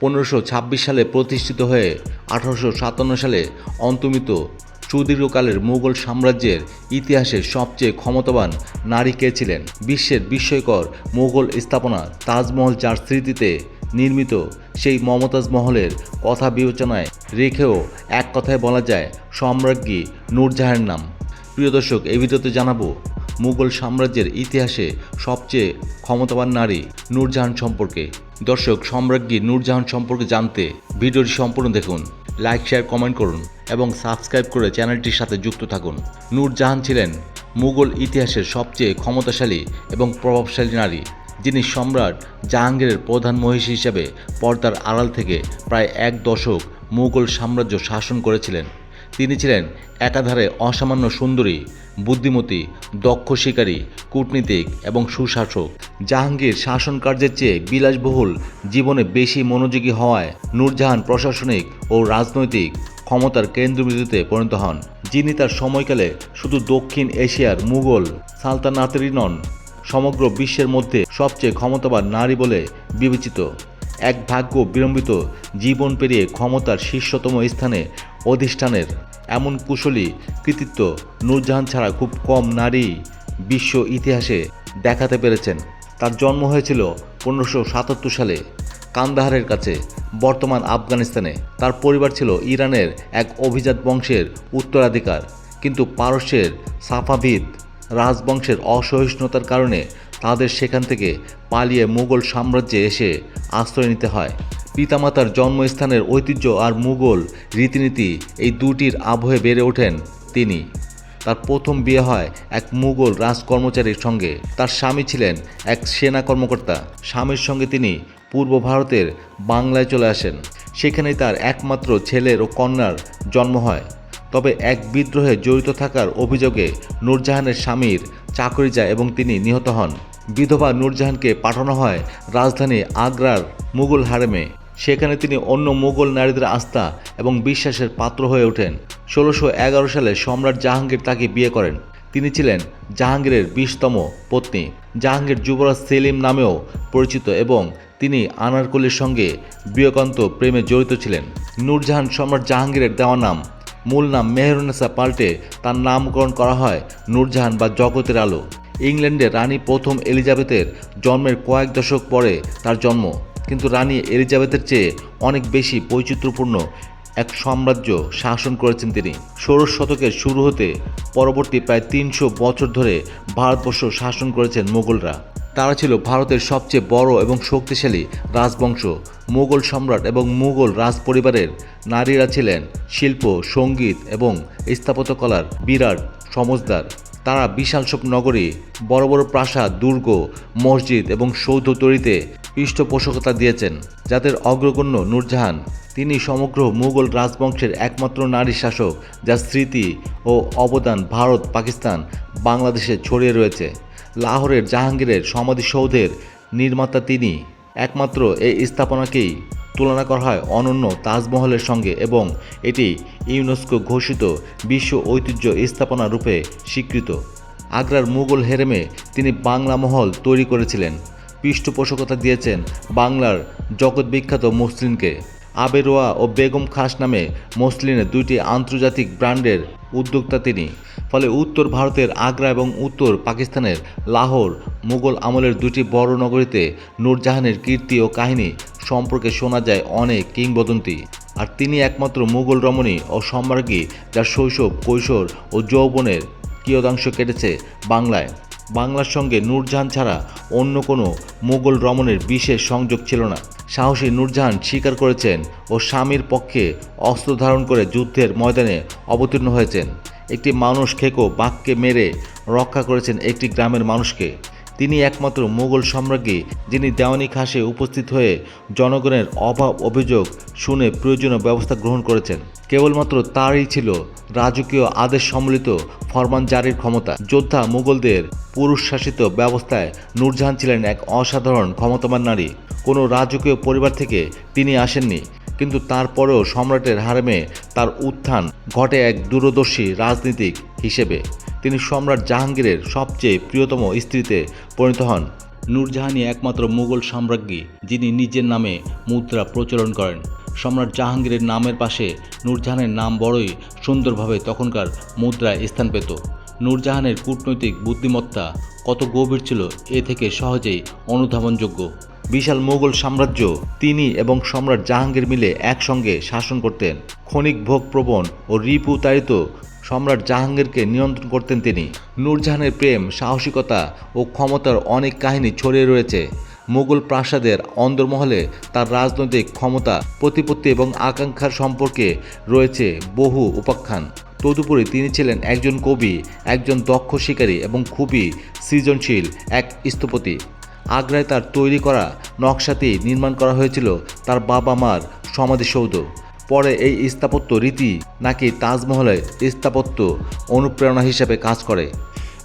পনেরোশো সালে প্রতিষ্ঠিত হয়ে আঠারোশো সাতান্ন সালে অন্তমিত সুদীর্ঘকালের মুঘল সাম্রাজ্যের ইতিহাসের সবচেয়ে ক্ষমতাবান নারী কে ছিলেন? বিশ্বের বিস্ময়কর মুঘল স্থাপনা তাজমহল যার স্মৃতিতে নির্মিত সেই মমতাজ মহলের কথা বিবেচনায় রেখেও এক কথায় বলা যায় সম্রাজ্ঞী নূরজাহানের নাম। প্রিয় দর্শক এই ভিডিওতে জানাব মুঘল সাম্রাজ্যের ইতিহাসে সবচেয়ে ক্ষমতাবান নারী নূরজাহান সম্পর্কে। দর্শক, সম্রাজ্ঞী নূরজাহান সম্পর্কে জানতে ভিডিওটি সম্পূর্ণ দেখুন, লাইক, শেয়ার, কমেন্ট করুন এবং সাবস্ক্রাইব করে চ্যানেলটির সাথে যুক্ত থাকুন। নূরজাহান ছিলেন মুঘল ইতিহাসের সবচেয়ে ক্ষমতাশালী এবং প্রভাবশালী নারী, যিনি সম্রাট জাহাঙ্গীরের প্রধান মহিষী হিসাবে পর্দার আড়াল থেকে প্রায় এক দশক মুঘল সাম্রাজ্য শাসন করেছিলেন। তিনি ছিলেন একাধারে অসামান্য সুন্দরী, বুদ্ধিমতী, দক্ষ শিকারী, কূটনীতিক এবং সুশাসক। জাহাঙ্গীর শাসন কার্যের চেয়ে বিলাসবহুল, জীবনে বেশি মনোযোগী হওয়ায় নূরজাহান প্রশাসনিক ও রাজনৈতিক ক্ষমতার কেন্দ্রবিন্দুতে পরিণত হন, যিনি তার সময়কালে শুধু দক্ষিণ এশিয়ার মুঘল সালতানাতেরই নন, সমগ্র বিশ্বের মধ্যে সবচেয়ে ক্ষমতাবান নারী বলে বিবেচিত। এক ভাগ্য বিলম্বিত জীবন পেরিয়ে ক্ষমতার শীর্ষতম স্থানে অধিষ্ঠানের এমন কুশলী কৃতিত্ব নূরজাহান ছাড়া খুব কম নারী বিশ্ব ইতিহাসে দেখাতে পেরেছেন। তার জন্ম হয়েছিল পনেরোশো সাতাত্তর সালে কান্দাহারের কাছে, বর্তমান আফগানিস্তানে। তার পরিবার ছিল ইরানের এক অভিজাত বংশের উত্তরাধিকার। কিন্তু পারস্যের সাফাভিদ রাজবংশের অসহিষ্ণুতার কারণে তাদের সেখান থেকে পালিয়ে মুঘল সাম্রাজ্যে এসে আশ্রয় নিতে হয়। পিতামাতার জন্মস্থানের ঐতিহ্য আর মুঘল রীতিনীতি এই দুটির আবহে বেড়ে ওঠেন তিনি। তার প্রথম বিয়ে হয় এক মুঘল রাজকর্মচারীর সঙ্গে। তার স্বামী ছিলেন এক সেনা কর্মকর্তা। স্বামীর সঙ্গে তিনি পূর্ব ভারতের বাংলায় চলে আসেন। সেখানেই তার একমাত্র ছেলের ও কন্যার জন্ম হয়। তবে এক বিদ্রোহে জড়িত থাকার অভিযোগে নূরজাহানের স্বামীর চাকরি যায় এবং তিনি নিহত হন। বিধবা নূরজাহানকে পাঠানো হয় রাজধানী আগ্রার মুঘল হারেমে। সেখানে তিনি অন্য মুঘল নারীদের আস্থা এবং বিশ্বাসের পাত্র হয়ে ওঠেন। ষোলোশো এগারো সালে সম্রাট জাহাঙ্গীর তাকে বিয়ে করেন। তিনি ছিলেন জাহাঙ্গীরের বিশতম পত্নী। জাহাঙ্গীর যুবরাজ সেলিম নামেও পরিচিত এবং তিনি আনারকলির সঙ্গে বিয়কান্ত প্রেমে জড়িত ছিলেন। নূরজাহান সম্রাট জাহাঙ্গীরের দেওয়া নাম মূল নাম মেহরুনেসা পাল্টে তার নামকরণ করা হয় নূরজাহান বা জগতের আলো। ইংল্যান্ডে রানী প্রথম এলিজাবেথের জন্মের কয়েক দশক পরে তার জন্ম। কিন্তু রানী এলিজাবেথের চেয়ে অনেক বেশি বৈচিত্র্যপূর্ণ এক সাম্রাজ্য শাসন করেছেন তিনি। ষোড়শ শতকের শুরু হতে পরবর্তী প্রায় তিনশো বছর ধরে ভারতবর্ষ শাসন করেছেন মোগলরা। তারা ছিল ভারতের সবচেয়ে বড় এবং শক্তিশালী রাজবংশ। মুঘল সম্রাট এবং মুঘল রাজ পরিবারের নারীরা ছিলেন শিল্প, সংগীত এবং স্থাপত্যকলার বিরাট সমজদার। তারা বিশাল সব নগরী, বড় বড় প্রাসাদ, দুর্গ, মসজিদ এবং সৌধ তৈরিতে পৃষ্ঠপোষকতা দিয়েছেন, যাদের অগ্রগণ্য নূরজাহান। তিনি সমগ্র মুঘল রাজবংশের একমাত্র নারী শাসক, যার স্মৃতি ও অবদান ভারত পাকিস্তান বাংলাদেশে ছড়িয়ে রয়েছে। লাহোরের জাহাঙ্গীরের সমাধিসৌধের নির্মাতা তিনি। একমাত্র এই স্থাপনাকেই তুলনা করা হয় অনন্য তাজমহলের সঙ্গে এবং এটি ইউনেস্কো ঘোষিত বিশ্ব ঐতিহ্য স্থাপনা রূপে স্বীকৃত। আগ্রার মুঘল হেরেমে তিনি বাংলা মহল তৈরি করেছিলেন। পৃষ্ঠপোষকতা দিয়েছেন বাংলার জগৎবিখ্যাত মসলিনকে। আবেরোয়া ও বেগম খাস নামে মসলিনের দুইটি আন্তর্জাতিক ব্র্যান্ডের উদ্যোক্তা তিনি। ফলে উত্তর ভারতের আগ্রা এবং উত্তর পাকিস্তানের লাহোর, মুঘল আমলের দুটি বড় নগরীতে নূরজাহানের কীর্তি ও কাহিনী সম্পর্কে শোনা যায় অনেক কিংবদন্তি। আর তিনি একমাত্র মুঘল রমণী ও সম্রাজ্ঞী যার শৈশব, কৈশোর ও যৌবনের কিয়দাংশ কেটেছে বাংলায়। বাংলার সঙ্গে নূরজাহান ছাড়া অন্য কোনো মুঘল রমণের বিশেষ সংযোগ ছিল না। সাহসী নূরজাহান স্বীকার করেছেন ও স্বামীর পক্ষে অস্ত্র ধারণ করে যুদ্ধের ময়দানে অবতীর্ণ হয়েছেন। একটি মানুষ খেকো, বাঘকে মেরে রক্ষা করেছেন একটি গ্রামের মানুষকে। তিনি একমাত্র মুঘল সম্রাজ্ঞী, যিনি দেওয়ানি খাসে উপস্থিত হয়ে জনগণের অভাব অভিযোগ শুনে প্রয়োজনীয় ব্যবস্থা গ্রহণ করেছেন। কেবলমাত্র তারই ছিল রাজকীয় আদেশ সম্মিলিত ফরমান জারির ক্ষমতা। যোদ্ধা মুঘলদের পুরুষ শাসিত ব্যবস্থায় নূরজাহান ছিলেন এক অসাধারণ ক্ষমতাবান নারী। কোনো রাজকীয় পরিবার থেকে তিনি আসেননি। কিন্তু তারপরেও সম্রাটের হারেমে তার উত্থান ঘটে এক দূরদর্শী রাজনীতিক হিসেবে। তিনি সম্রাট জাহাঙ্গীরের সবচেয়ে প্রিয়তম স্ত্রীতে পরিণত হন। নূরজাহানই একমাত্র মুঘল সম্রাজ্ঞী, যিনি নিজের নামে মুদ্রা প্রচলন করেন। সম্রাট জাহাঙ্গীরের নামের পাশে নূরজাহানের নাম বড়ই সুন্দরভাবে তখনকার মুদ্রায় স্থান পেত। নূরজাহানের কূটনৈতিক বুদ্ধিমত্তা কত গভীর ছিল এ থেকে সহজেই অনুধাবনযোগ্য। বিশাল মোগল সাম্রাজ্য তিনি এবং সম্রাট জাহাঙ্গীর মিলে একসঙ্গে শাসন করতেন। ক্ষণিক ভোগ প্রবণ ও রিপু তাড়িত সম্রাট জাহাঙ্গীরকে নিয়ন্ত্রণ করতেন তিনি। নূরজাহানের প্রেম, সাহসিকতা ও ক্ষমতার অনেক কাহিনী ছড়িয়ে রয়েছে। মুঘল প্রাসাদের অন্দরমহলে তার রাজনৈতিক ক্ষমতা, প্রতিপত্তি এবং আকাঙ্ক্ষার সম্পর্কে রয়েছে বহু উপাখ্যান। তদুপরি তিনি ছিলেন একজন কবি, একজন দক্ষ শিকারী এবং খুবই সৃজনশীল এক স্থপতি। আগ্রায় তার তৈরি করা নকশাতেই নির্মাণ করা হয়েছিল তার বাবা মার সমাধিসৌধ। পরে এই স্থাপত্য রীতি নাকি তাজমহলের স্থাপত্য অনুপ্রেরণা হিসেবে কাজ করে।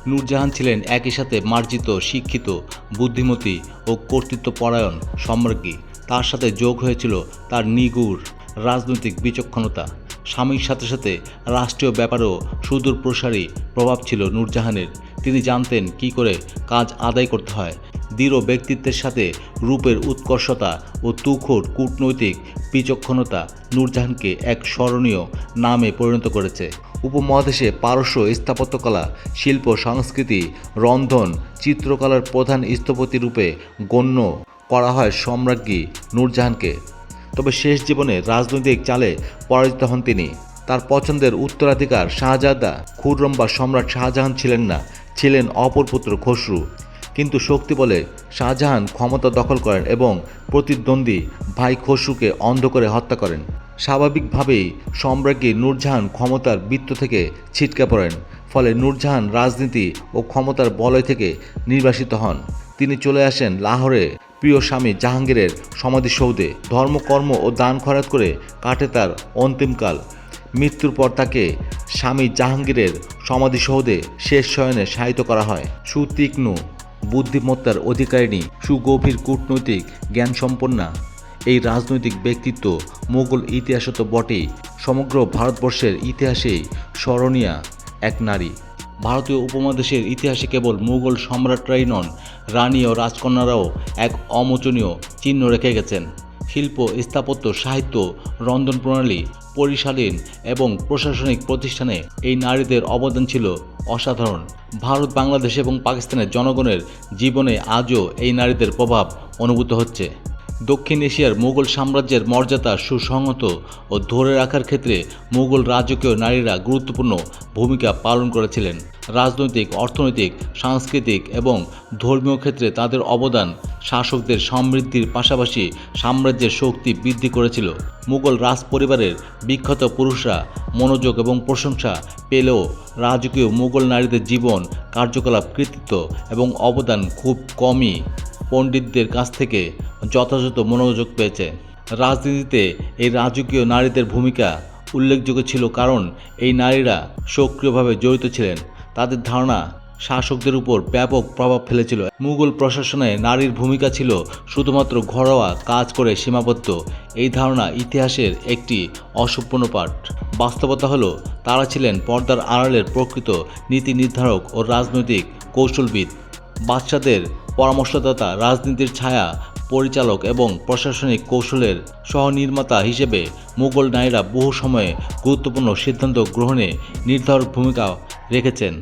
নূরজাহান ছিলেন একই সাথে মার্জিত, শিক্ষিত, বুদ্ধিমতী ও কর্তৃত্বপরায়ণ সম্রাজ্ঞী। তার সাথে যোগ হয়েছিল তার নিগুড় রাজনৈতিক বিচক্ষণতা। স্বামীর সাথে সাথে রাষ্ট্রীয় ব্যাপারেও সুদূর প্রসারী প্রভাব ছিল নূরজাহানের। তিনি জানতেন কি করে কাজ আদায় করতে হয়। দৃঢ় ব্যক্তিত্বের সাথে রূপের উৎকর্ষতা ও তুখোর কূটনৈতিক বিচক্ষণতা নূরজাহানকে এক স্মরণীয় নামে পরিণত করেছে। উপমহাদেশে পারস্য স্থাপত্যকলা, শিল্প, সংস্কৃতি, রন্ধন, চিত্রকলার প্রধান স্থপতি রূপে গণ্য করা হয় সম্রাজ্ঞী নূরজাহানকে। তবে শেষ জীবনে রাজনৈতিক চালে পরাজিত হন তিনি। তার পছন্দের উত্তরাধিকার শাহজাদা, খুররম্বা সম্রাট শাহজাহান ছিলেন না, ছিলেন অপর পুত্র খসরু। কিন্তু শক্তি বলে শাহজাহান ক্ষমতা দখল করেন এবং প্রতিদ্বন্দ্বী ভাই খসরুকে অন্ধ করে হত্যা করেন। স্বাভাবিকভাবেই সম্রাজ্ঞী নূরজাহান ক্ষমতার বৃত্ত থেকে ছিটকে পড়েন, ফলে নূরজাহান রাজনীতি ও ক্ষমতার বলয় থেকে নির্বাসিত হন। তিনি চলে আসেন লাহোরে প্রিয় স্বামী জাহাঙ্গীরের সমাধিসৌধে। ধর্মকর্ম ও দান খরাত করে কাটে তার অন্তিমকাল। মৃত্যুর পর তাকে স্বামী জাহাঙ্গীরের সমাধিসৌধে শেষ শয়নে শায়িত করা হয়। সুতীক্ষ্ণ বুদ্ধিমত্তার অধিকারিণী, সুগভীর কূটনৈতিক জ্ঞান জ্ঞানসম্পন্না। এই রাজনৈতিক ব্যক্তিত্ব মোগল ইতিহাসে তো বটেই। সমগ্র ভারতবর্ষের ইতিহাসে স্মরণীয় এক নারী। ভারতীয় উপমহাদেশের ইতিহাসে কেবল মুঘল সম্রাটরাই নন, রানী ও রাজকন্যারাও এক অমোচনীয় চিহ্ন রেখে গেছেন। শিল্প, স্থাপত্য, সাহিত্য, রন্ধন প্রণালী, পরিশালীন এবং প্রশাসনিক প্রতিষ্ঠানে এই নারীদের অবদান ছিল অসাধারণ। ভারত, বাংলাদেশ এবং পাকিস্তানের জনগণের জীবনে আজও এই নারীদের প্রভাব অনুভূত হচ্ছে। দক্ষিণ এশিয়ার মুঘল সাম্রাজ্যের মর্যাদা সুসংহত ও ধরে রাখার ক্ষেত্রে মুঘল রাজকীয় নারীরা গুরুত্বপূর্ণ ভূমিকা পালন করেছিলেন। রাজনৈতিক, অর্থনৈতিক, সাংস্কৃতিক এবং ধর্মীয় ক্ষেত্রে তাদের অবদান শাসকদের সমৃদ্ধির পাশাপাশি সাম্রাজ্যের শক্তি বৃদ্ধি করেছিল। মুঘল রাজ পরিবারের বিখ্যাত পুরুষরা মনোযোগ এবং প্রশংসা পেলেও রাজকীয় মুঘল নারীদের জীবন, কার্যকলাপ, কৃতিত্ব এবং অবদান খুব কমই। পণ্ডিতদের কাছ থেকে যথাযথ মনোযোগ পেয়েছে। রাজনীতিতে এই রাজকীয় নারীদের ভূমিকা উল্লেখযোগ্য ছিল কারণ এই নারীরা সক্রিয়ভাবে জড়িত ছিলেন। তাদের ধারণা, শাসকদের উপর ব্যাপক প্রভাব ফেলেছিল। মুঘল প্রশাসনে নারীর ভূমিকা ছিল শুধুমাত্র ঘরোয়া কাজ করে সীমাবদ্ধ। এই ধারণা ইতিহাসের একটি অসম্পূর্ণ পাঠ। বাস্তবতা হলো, তারা ছিলেন পর্দার আড়ালের প্রকৃত নীতি নির্ধারক ও রাজনৈতিক কৌশলবিদ। বাচ্চাদের পরামর্শদাতা, রাজনীতির ছায়া, পরিচালক এবং প্রশাসনিক কৌশলের সহনির্মাতা হিসেবে মুঘল নারীরা বহু সময়ে গুরুত্বপূর্ণ সিদ্ধান্ত গ্রহণে নির্ধারক ভূমিকা রেখেছেন।